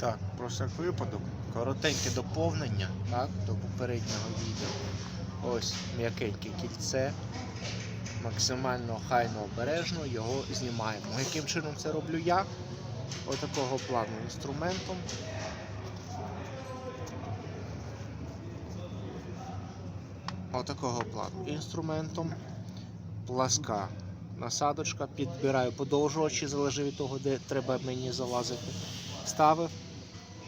Так, про всяк випадок, коротеньке доповнення так, до попереднього відео. Ось м'якеньке кільце. Максимально хайно обережно його знімаємо. Яким чином це роблю я? Отакого плану інструментом. Отакого плану інструментом. Пласка насадочка, підбираю подовжувачі, залежить від того, де треба мені залазити. Ставив,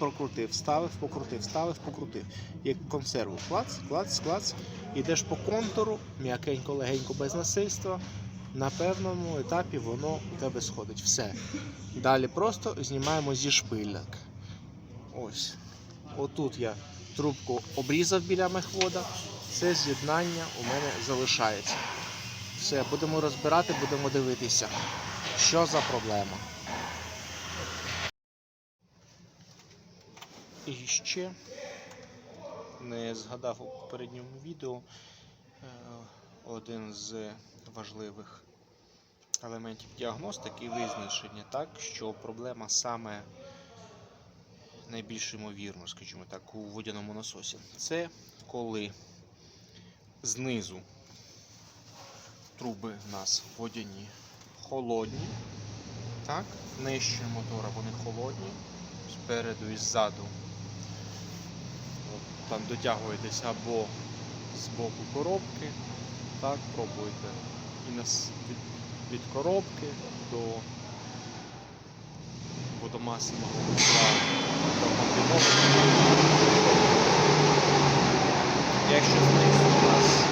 прокрутив, ставив, покрутив, ставив, покрутив. Як консерву. Клац, клац, клац. Ідеш по контуру, м'якенько, легенько, без насильства. На певному етапі воно у тебе сходить. Все. Далі просто знімаємо зі шпильок. Ось. Отут я трубку обрізав біля мехвода. Це з'єднання у мене залишається. Все, будемо розбирати, будемо дивитися, що за проблема. І ще не згадав у попередньому відео е, один з важливих елементів діагностики і визначення, так, що проблема саме найбільш ймовірно, скажімо так, у водяному насосі. Це коли знизу труби в нас водяні холодні, так, нижче мотора вони холодні, спереду і ззаду. Там дотягуєтесь або з боку коробки, так, пробуєте і нас від, від коробки до до комбіновки. Якщо знизу у нас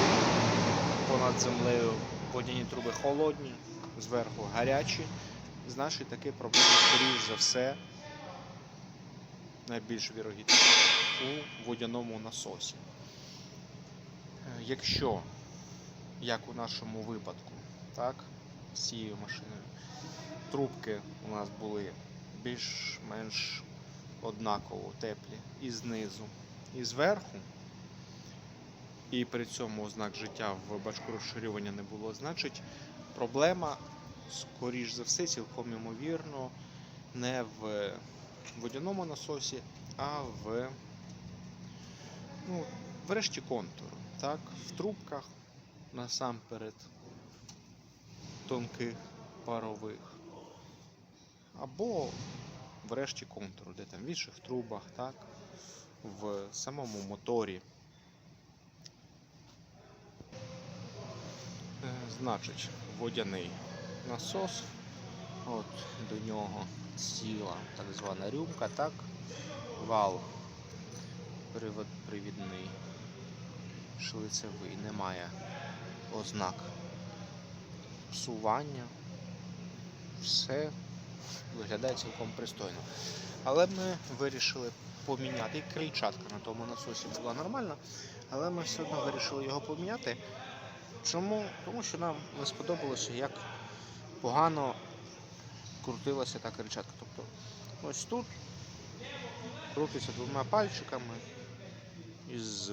понад землею водяні труби холодні, зверху гарячі, значить такі проблеми, скоріш за все, найбільш вірогідно у водяному насосі. Е, Якщо, як у нашому випадку, так, з цією машиною, трубки у нас були більш-менш однаково теплі і знизу, і зверху, і при цьому ознак життя в бачку розширювання не було, значить проблема, скоріш за все, цілком ймовірно, не в водяному насосі, а в ну, в решті контуру. Так? В трубках насамперед тонких парових. Або в решті контуру, де там в інших трубах, так? в самому моторі. Е, Значить, водяний насос. От до нього ціла так звана рюмка, так, вал привідний, шлицевий, немає ознак псування. Все виглядає цілком пристойно. Але ми вирішили поміняти. І крильчатка на тому насосі була нормальна, але ми все одно вирішили його поміняти. Чому? Тому що нам не сподобалося, як погано крутилася та крильчатка. Тобто ось тут крутиться двома пальчиками із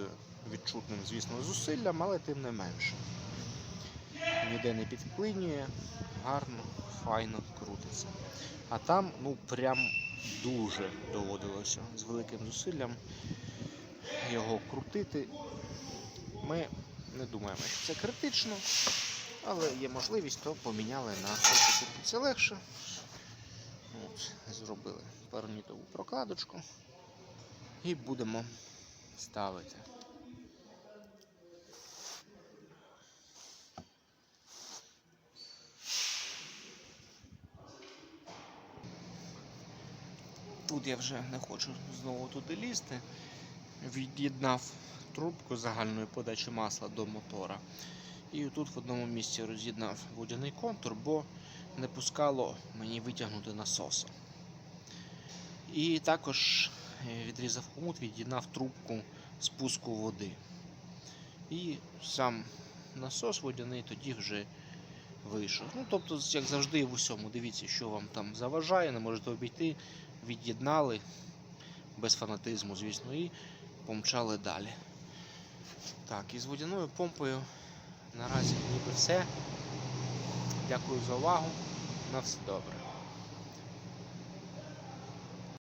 відчутним, звісно, зусиллям, але тим не менше. Ніде не підклинює, гарно, файно крутиться. А там, ну, прям дуже доводилося з великим зусиллям його крутити. Ми не думаємо, що це критично, але є можливість, то поміняли на крутиться легше. От, зробили паранітову прокладочку і будемо ставити. Тут я вже не хочу знову туди лізти. Від'єднав трубку загальної подачі масла до мотора. І тут в одному місці роз'єднав водяний контур, бо не пускало мені витягнути насоса. І також е, відрізав хомут, від'єднав трубку спуску води. І сам насос водяний тоді вже вийшов. Ну, тобто, як завжди в усьому, дивіться, що вам там заважає, не можете обійти, від'єднали без фанатизму, звісно, і помчали далі. Так, і з водяною помпою наразі ніби все. Дякую за увагу. На все добре.